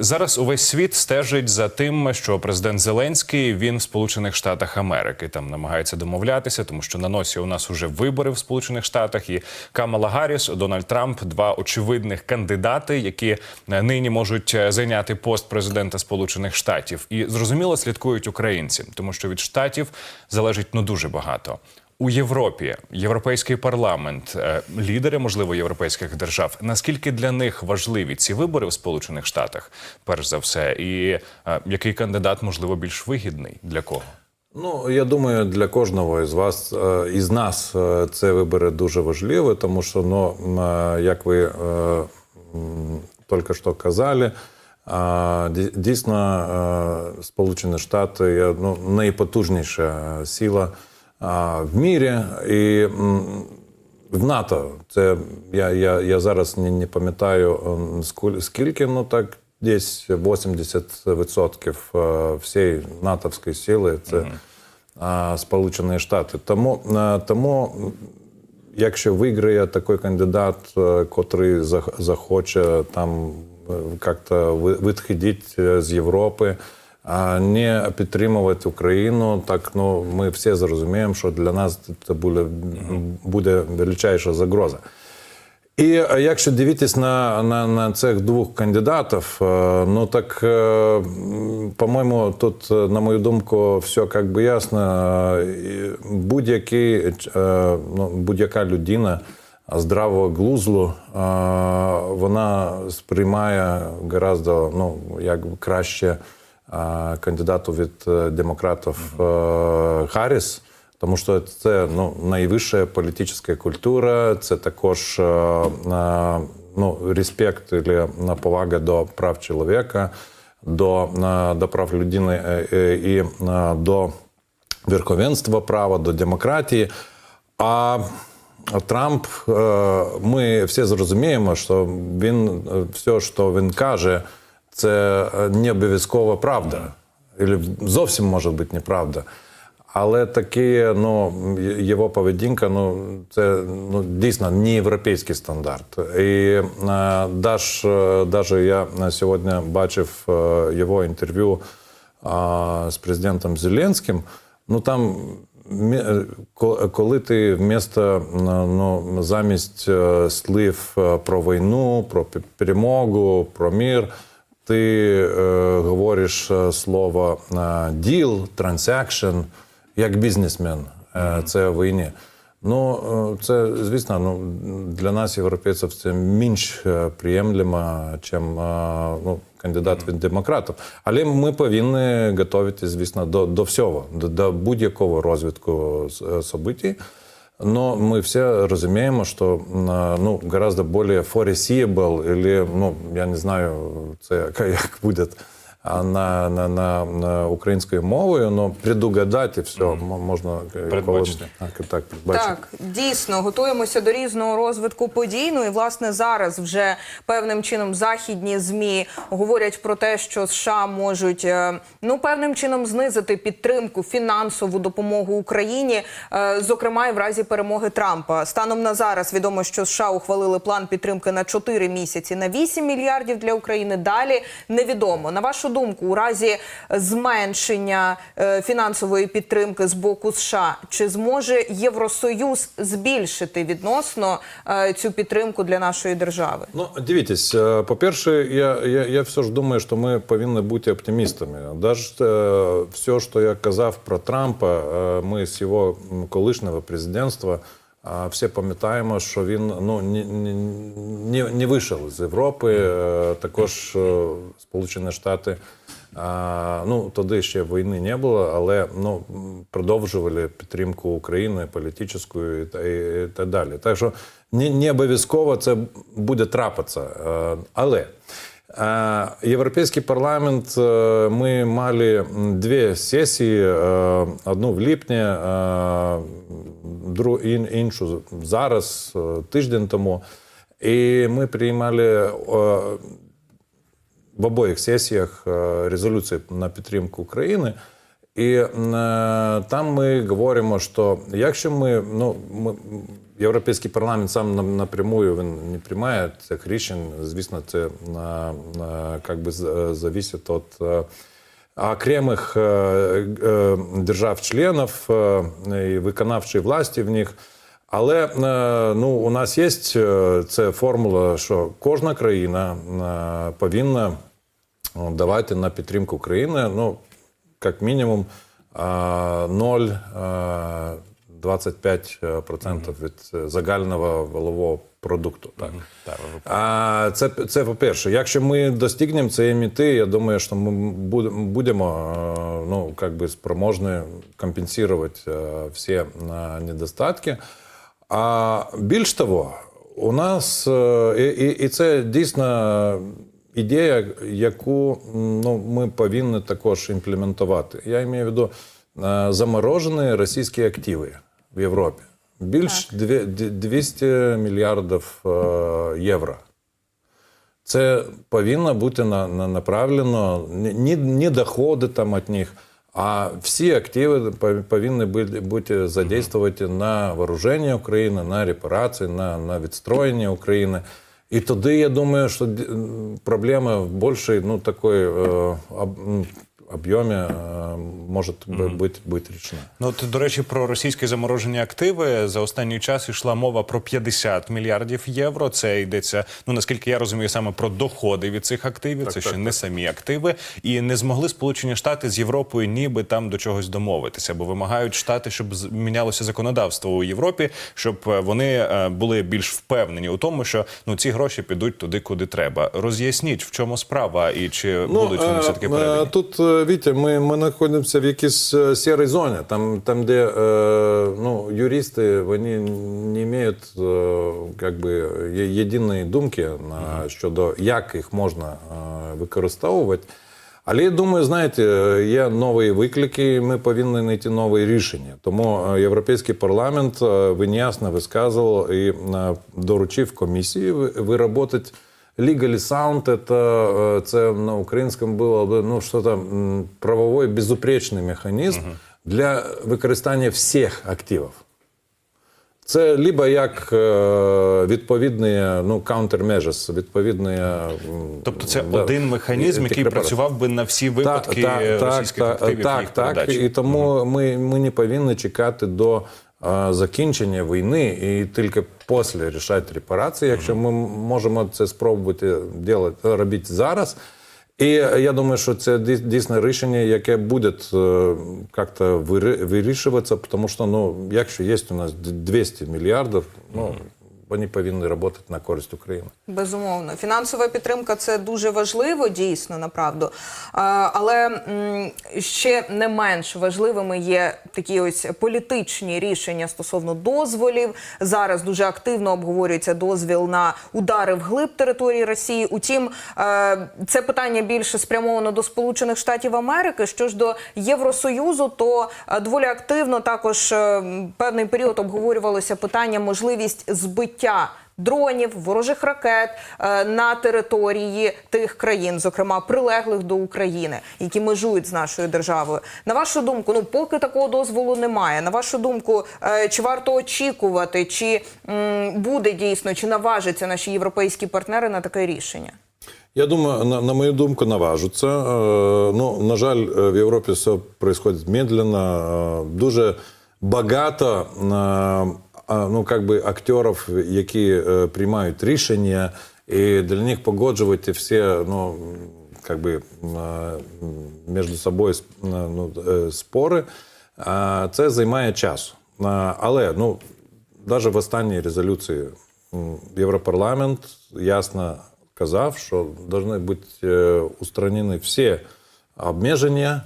зараз увесь світ стежить за тим, що президент Зеленський він в Сполучених Штатах Америки там намагається домовлятися, тому що на носі у нас уже вибори в Сполучених Штатах. І Камала Гарріс, Дональд Трамп два очевидних кандидати, які е, нині можуть е, зайняти пост президента Сполучених Штатів. І зрозуміло слідкують українці, тому що від штатів залежить ну дуже багато. У Європі європейський парламент, е, лідери, можливо, європейських держав. Наскільки для них важливі ці вибори в Сполучених Штатах, перш за все, і е, який кандидат можливо більш вигідний для кого? Ну, я думаю, для кожного із вас, е, із нас, це вибори дуже важливі, тому що, ну, як ви тільки що казали, дійсно, Сполучені Штати ну, найпотужніша сила в мірі. І в НАТО це я, я, я зараз не, не пам'ятаю ем, скільки, ну так десь 80% е, всієї натовської сили це а, Сполучені Штати. Тому, е, тому якщо виграє такий кандидат, е, котрий захоче там як-то відходити з Європи, а не підтримувати Україну, так ну ми всі зрозуміємо, що для нас це буде, буде величайша загроза. І якщо дивитись на, на, на цих двох кандидатів, е, ну так, е, по-моєму, тут, е, на мою думку, все як би ясно. Будь-який, ну, будь-яка людина здравого глузду, е, вона сприймає гораздо ну, як краще кандидату від е, демократів е, Харріс. Тому що це ну, найвища політична культура, це також е, ну, респект і повага до прав чоловіка, до, до прав людини і до верховенства права, до демократії. А Трамп, ми всі зрозуміємо, що він все, що він каже, це е, не обов'язково правда. Или зовсім може бути неправда. Але такі, ну, його поведінка, ну, це ну, дійсно не європейський стандарт. І е, даж, е, даже я сьогодні бачив е, його інтерв'ю е, з президентом Зеленським. Ну там, коли ти вмісто ну, замість е, слів е, про війну, про перемогу, про мир, ти е, говориш е, слово е, deal, transaction, як бізнесмен. Е, це в війні. Ну, е, це, звісно, ну, для нас, європейців, це менш е, приємлемо, ніж ну, кандидат від демократів. Але ми повинні готуватися, звісно, до, до всього, до, до будь-якого розвитку е, событий. Но мы все розуміємо, що ну, гораздо более foreseeable, или, ну, я не знаю, це як- як буде. а, на, на, на, на українською мовою, але предугадати все можна е, Передбачити. коли- Так, так, передбачити. Так, дійсно, готуємося до різного розвитку подій. Ну і власне зараз вже певним чином західні змі говорять про те, що США можуть е, ну певним чином знизити підтримку фінансову допомогу Україні, е, зокрема і в разі перемоги Трампа. Станом на зараз відомо, що США ухвалили план підтримки на 4 місяці на 8 мільярдів для України. Далі невідомо. На вашу думку, у разі зменшення е, фінансової підтримки з боку США, чи зможе Євросоюз збільшити відносно е, цю підтримку для нашої держави? Ну, дивіться, е, по-перше, я, я, я все ж думаю, що ми повинні бути оптимістами. Навіть все, що я казав про Трампа, ми з його колишнього президентства е, всі пам'ятаємо, що він ну, не, не, не, не вийшов з Європи. Е, Також е, Сполучені Штати. А, ну, тоді ще війни не було, але ну, продовжували підтримку України політичну і, і, і так далі. Так що не, не обов'язково це буде трапитися. Е, Але Європейський парламент е, ми мали дві сесії: е, одну в липні, е, дру- ін- іншу зараз, тиждень тому. І ми приймали в обоїх сесіях резолюції на підтримку України. І там ми говоримо, що якщо ми, ну, ми Європейський парламент сам напрямую він не приймає цих рішень. Звісно, це на, на как би зависить від е, окремих е, е, держав-членів і виконавчої власті в них. Але ну, у нас є ця формула, що кожна країна повинна давати на підтримку України, ну, як мінімум, 0,5%. 25% е, від е, загального валового продукту. Так. А це це по-перше, якщо ми достигнемо цієї міти, я думаю, що ми будемо е, ну, как би спроможні компенсувати всі недостатки. А більш того, у нас і, і, і це дійсно. Ідея, яку ну, ми повинні також імплементувати, я маю в виду заморожені російські активи в Європі. Більш дві- 200 мільярдів е, євро. Це повинно бути на, на, направлено не, не- не доходи там від них, а всі активи повинні бути, задействувати на вооруження України, на репарації, на, на відстроєння України. І тоді я думаю, що проблема в більшій ну, такої е, об'ємі е, може бу- бути, бути річна. Ну, от, до речі, про російські заморожені активи за останній час йшла мова про 50 мільярдів євро. Це йдеться, ну наскільки я розумію, саме про доходи від цих активів. це ще не самі активи, і не змогли Сполучені Штати з Європою ніби там до чогось домовитися, бо вимагають штати, щоб з- мінялося законодавство у Європі, щоб е, вони е, були більш впевнені у тому, що ну ці гроші підуть туди, куди треба. Роз'ясніть, в чому справа, і чи будуть вони все таки передані. Тут, Вітя, ми, ми знаходимося в якійсь е, сірій зоні, там, там де е, ну, юристи вони не мають е, би, єдиної думки на, щодо як їх можна е, використовувати. Але я думаю, знаєте, є нові виклики, і ми повинні знайти нові рішення. Тому е, Європейський парламент е, він висказував і е, доручив комісії ви- виробити Legally sound это, е, це на українському було ну, що там правовий безупречний механізм для використання всіх активів. Це либо як е, відповідні ну, countermeasures, відповідні... м, Тобто це да, один механізм, який працював би на всі випадки Так, так, російських так, активів так, їх так. І тому ми, ми не повинні чекати до закінчення війни і тільки після рішати репарації, якщо ми можемо це спробувати робити зараз. І я думаю, що це дій- дійсно рішення, яке буде е, як-то вирішуватися, тому що ну, якщо є у нас 200 мільярдів, ну, вони повинні працювати на користь України. Безумовно, фінансова підтримка це дуже важливо, дійсно, направду. Але ще не менш важливими є такі ось політичні рішення стосовно дозволів. Зараз дуже активно обговорюється дозвіл на удари вглиб території Росії. Утім, е, це питання більше спрямовано до Сполучених Штатів Америки. Що ж до Євросоюзу, то е, доволі активно також е, певний період обговорювалося питання можливість збиття дронів, ворожих ракет е, на території тих країн, зокрема прилеглих до України, які межують з нашою державою. На вашу думку, ну поки такого дозволу немає. На вашу думку, е, чи варто очікувати, чи м, буде дійсно, чи наважаться наші європейські партнери на таке рішення? Я думаю, на, на мою думку, наважуться. Е, Ну, на жаль, е, в Європі все відбувається медленно. Е, Дуже багато е, ну, как би, актерів, які е, приймають рішення, і для них погоджувати всі ну, как би, е, між собою е, ну, спори, це займає часу. Е, Але ну, навіть в останній резолюції Європарламент ясно казав, що повинні бути устранені всі обмеження,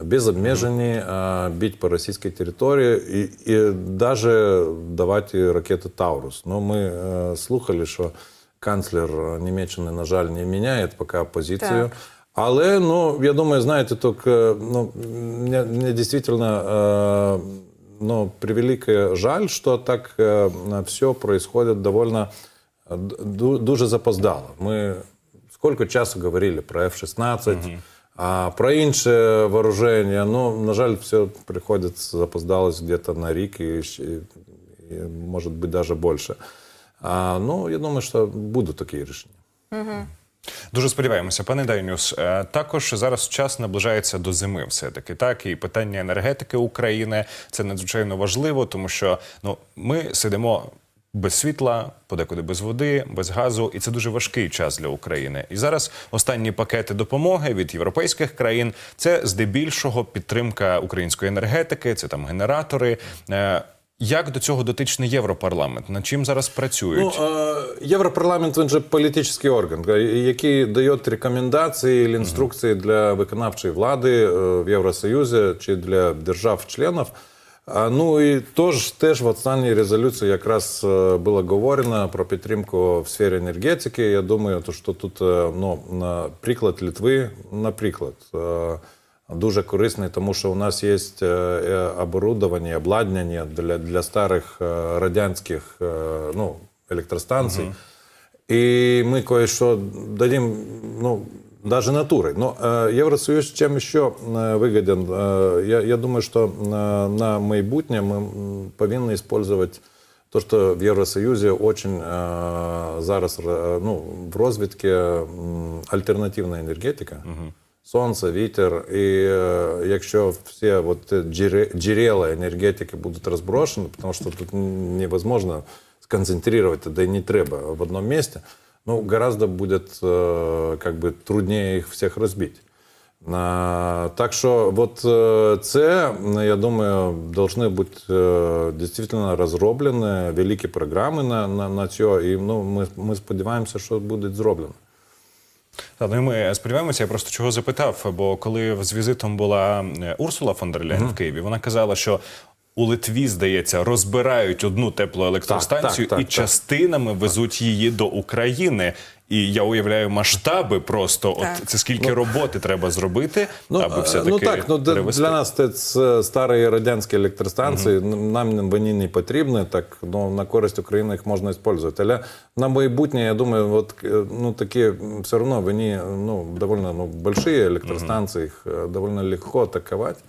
без обмежень е, бити по російській території і, і навіть давати ракети Таурус. Ну, ми е, слухали, що канцлер Німеччини, на жаль, не міняє поки позицію. Так. Але ну, я думаю, знаєте, только, ну, мне, мне действительно э, ну, превеликий жаль, что так э, все происходит довольно э, ду- дуже запоздало. Мы сколько часу говорили про F-16, А про інше вооруження. Ну, на жаль, все приходить запоздалось где-то на рік і, ще- и, может быть, даже больше. А, ну, я думаю, что будут такие решения. Дуже сподіваємося, пане Дайнюс. е, Також зараз час наближається до зими, все таки так. І питання енергетики України це надзвичайно важливо, тому що ну ми сидимо. Без світла, подекуди без води, без газу, і це дуже важкий час для України. І зараз останні пакети допомоги від європейських країн це здебільшого підтримка української енергетики, це там генератори. Е, Як до цього дотичний Європарламент? Над чим зараз працюють? Ну, е, Європарламент він же політичний орган, е, який дає рекомендації інструкції для виконавчої влади в Євросоюзі чи для держав-членів. А, Ну і тож теж в останній резолюції якраз е, було говорено про підтримку в сфері енергетики. Я думаю, то, що тут е, ну, на приклад Литви, наприклад, е, дуже корисний, тому що у нас є оборудовання, обладнання для, для старих радянських ну, електростанцій. И мы кое-что дадим, ну, даже натурой. Но э, Евросоюз чем еще э, выгоден? Э, я, я думаю, что э, на майбутнє мы м, повинны использовать то, что в Євросоюзі очень э, зараз э, ну, в розвитку м, альтернативна енергетика. Сонце, вітер. І е, якщо всі от джере- джерела енергетики будуть розброшені, тому що тут невозможно сконцентрировать, да и не треба в одном месте, ну, гораздо будет э, как бы труднее их всех разбить. А, так що от е, це, я думаю, должны бути е, дійсно розроблені великі програми на, на, на цього, і ну, ми, ми сподіваємося, що буде зроблено. Та, ну і ми сподіваємося, я просто чого запитав, бо коли з візитом була е, Урсула фон дер Ляйн в Києві, вона казала, що у Литві, здається, розбирають одну теплоелектростанцію Так, так, так, і так. частинами везуть її до України. І я уявляю масштаби просто, Так. от це скільки роботи треба зробити, аби е, все таки ну так, ну для, перевести. для нас це з- старі радянські електростанції. Нам вони не потрібні. Так ну на користь України їх можна використовувати. Але на майбутнє, я думаю, от е, ну такі все одно вони ну довольно ну большие електростанції, їх е, довольно легко атакувати.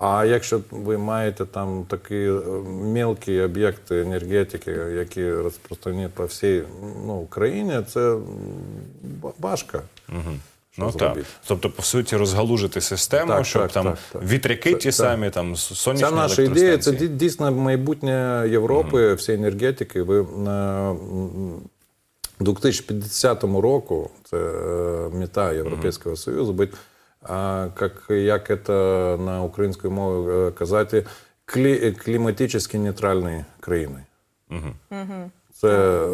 А якщо ви маєте там такі е, мелкі об'єкти енергетики, які розпространені по всій ну, Україні, це важко. що Ну так. Тобто, по суті, розгалужити систему, Так, щоб так, там так, так. ті Це- самі, там сонячні Це наша ідея, це дійсно майбутнє Європи, всієї енергетики. Ви на 2050 року це е, мета Європейського Союзу бути, а, як, як це на українській мові е, казати, клі, кліматично нейтральною країною. Це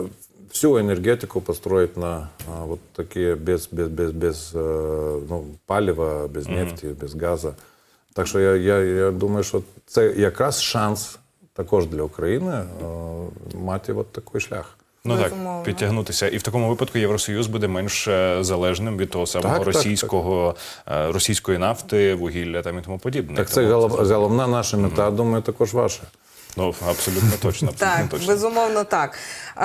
всю енергетику построить на а, вот такі без, без, без, без е, ну, палива, без нефті, без газу. Так що я, я, я думаю, що це якраз шанс також для України е, мати от такий шлях. Ну Безумовно. так, підтягнутися. І в такому випадку Євросоюз буде менш е, залежним від того самого Так, так, російського, е, російської нафти, вугілля там і тому подібне. Так це Тому голов- головна наша мета, думаю, також ваша. Ну, абсолютно точно. Абсолютно Так, точно. безумовно, так.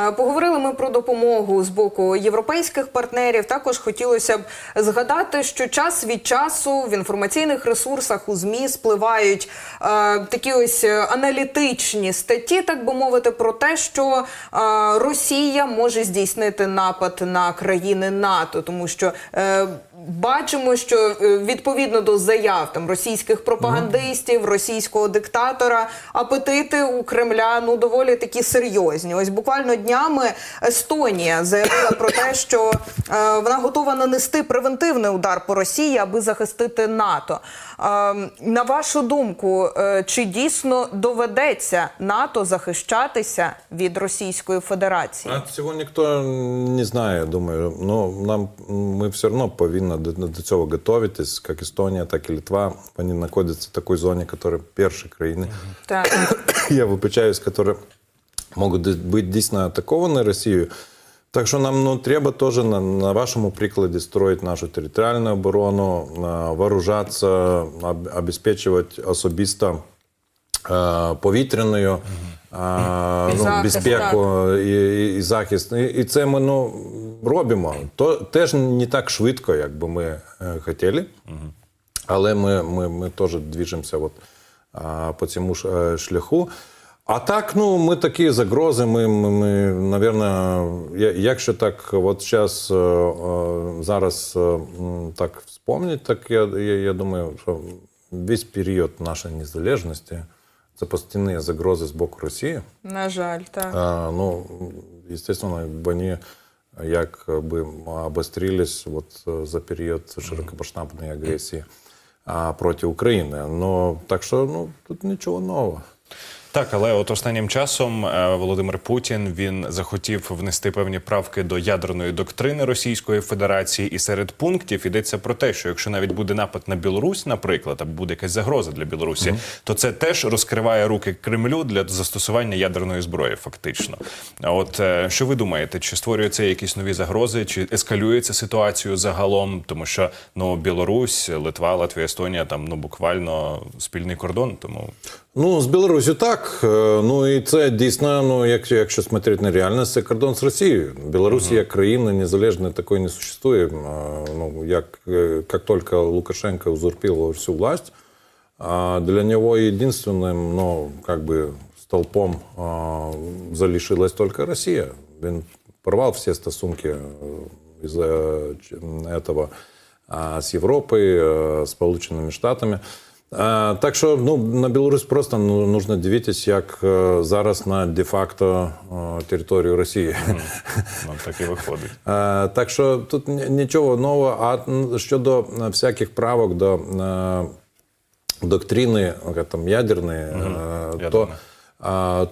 Е, Поговорили ми про допомогу з боку європейських партнерів. Також хотілося б згадати, що час від часу в інформаційних ресурсах у ЗМІ спливають е, такі ось е, аналітичні статті, так би мовити, про те, що е, Росія може здійснити напад на країни НАТО, тому що е, бачимо, що е, відповідно до заяв там російських пропагандистів, російського диктатора, апетити у Кремля ну доволі такі серйозні. Ось буквально днями Естонія заявила про те, що е, вона готова нанести превентивний удар по Росії, аби захистити НАТО. Е, на вашу думку, е, чи дійсно доведеться НАТО захищатися від Російської Федерації? А цього ніхто не знає, думаю. Ну, нам, ми все одно повинні до, до цього готуватись, як Естонія, так і Литва. Вони знаходяться в такій зоні, яка перші країни. Так. я вибачаюсь, які можуть бути дійсно атаковані Росією. Так що нам ну, треба теж на, на вашому прикладі строїти нашу територіальну оборону, а, вооружатися, обезпечувати особисто е, повітряною а, ну, Захист, безпеку і, і, і захист. І, і це ми ну, робимо. То теж не так швидко, як би ми е, хотіли. Але ми, ми, ми теж движемося от, а, по цьому ж, е, шляху. А так, ну, ми такі загрози. Ми, ми, ми наверное, я- якщо так, от зараз, зараз е, так вспомнити, так я, я, я думаю, що весь період нашої незалежності це постійні загрози з боку Росії. На жаль, так. А, ну, естественно, вони якби обострились вот э, за період широкомасштабної агресії проти України. Но, так що ну, тут нічого нового. Так, але от останнім часом е, Володимир Путін він захотів внести певні правки до ядерної доктрини Російської Федерації, і серед пунктів йдеться про те, що якщо навіть буде напад на Білорусь, наприклад, або буде якась загроза для Білорусі, то це теж розкриває руки Кремлю для застосування ядерної зброї, фактично. От е, що ви думаєте, чи створює це якісь нові загрози, чи ескалює це ситуацію загалом? Тому що ну Білорусь, Литва, Латвія, Естонія там ну буквально спільний кордон, тому. Ну, з Білорусі так. Е, Ну і це дійсно, ну, якщо, якщо смотреть на реальність, це кордон з Росією. Білорусь як країна незалежна такої не существує. Е, Ну, як, е, як тільки Лукашенко узурпив всю власть, а для нього єдинственним, ну, как бы, столпом а, залишилась тільки Росія. Він порвав всі стосунки із-за этого з Європою, з Сполученими Штатами. Так що ну, на Білорусь просто ну, нужно дивитися, як е, зараз на де-факто е, територію Росії. Ну, так і виходить. Так що тут нічого нового. А щодо е, всяких правок до доктрини там, ядерної, е, то,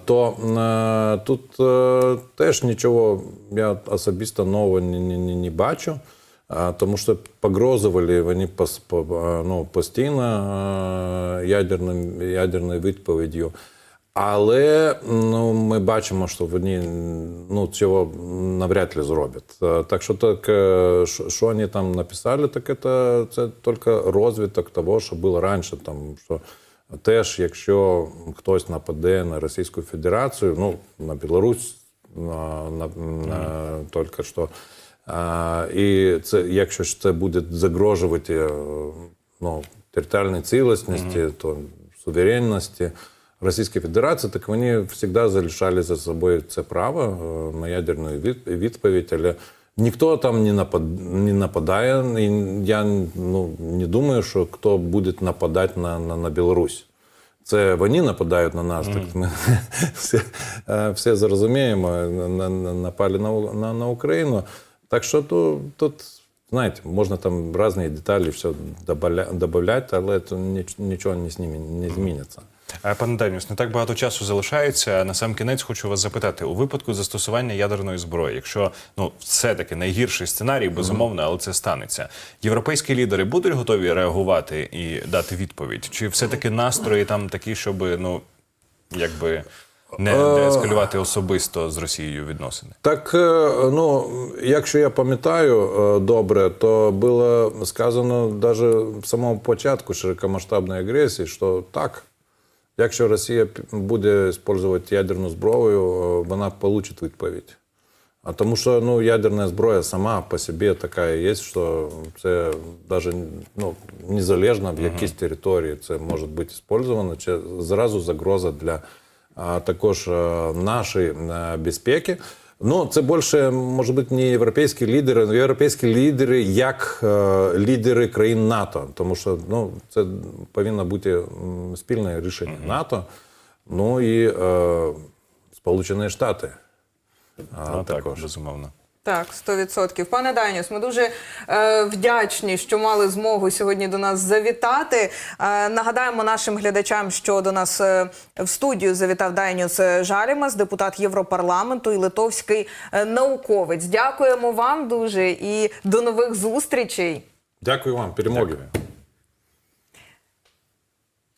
то тут теж нічого я особисто нового не, не, не, не бачу. Тому що погрозували вони ну, постійно ядерним, ядерною відповіддю. Але ну, ми бачимо, що вони ну, цього навряд ли зроблять. Так що так, е, що що вони там написали, так це, це тільки розвиток того, що було раніше. Там, що теж, якщо хтось нападе на Російську Федерацію, ну, на Білорусь, на, на, на, тільки що. А, і це, якщо ж це буде загрожувати е, ну, територіальній цілісності, то суверенності Російської Федерації, так вони завжди залишали за собою це право е, на ядерну відповідь. Але ніхто там не, напад, не нападає. І я ну, не думаю, що хто буде нападати на, на, на Білорусь. Це вони нападають на нас, так ми всі, е, всі зрозуміємо, на- на- на- напали на, на, на Україну. Так що тут, тут, знаєте, можна там різні деталі все додати, але то нічого не з не зміниться. Е, Пане Даніус, не так багато часу залишається. На сам кінець хочу вас запитати у випадку застосування ядерної зброї, якщо ну все таки найгірший сценарій, безумовно, але це станеться. Європейські лідери будуть готові реагувати і дати відповідь? Чи все таки настрої там такі, щоб ну якби не деескалювати особисто з Росією відносини? Так, е, ну, якщо я пам'ятаю е, добре, то було сказано навіть в самому початку широкомасштабної агресії, що так, якщо Росія буде використовувати ядерну зброю, е, вона отримає відповідь. А тому що ну, ядерна зброя сама по собі така є, що це навіть ну, незалежно в якійсь території це може бути використовано, це зразу загроза для а, також е, нашої е, безпеки. Ну, це більше, може бути, не європейські лідери, але європейські лідери як е, лідери країн НАТО. Тому що ну, це повинно бути спільне рішення НАТО, ну і е, Сполучені Штати. А, ну, так, безумовно. Так, 100%. Пане Даніс, ми дуже е, вдячні, що мали змогу сьогодні до нас завітати. Е, нагадаємо нашим глядачам, що до нас е, в студію завітав Даніс Жалімас, депутат Європарламенту і литовський е, науковець. Дякуємо вам дуже і до нових зустрічей. Дякую вам, перемоги. Дякую.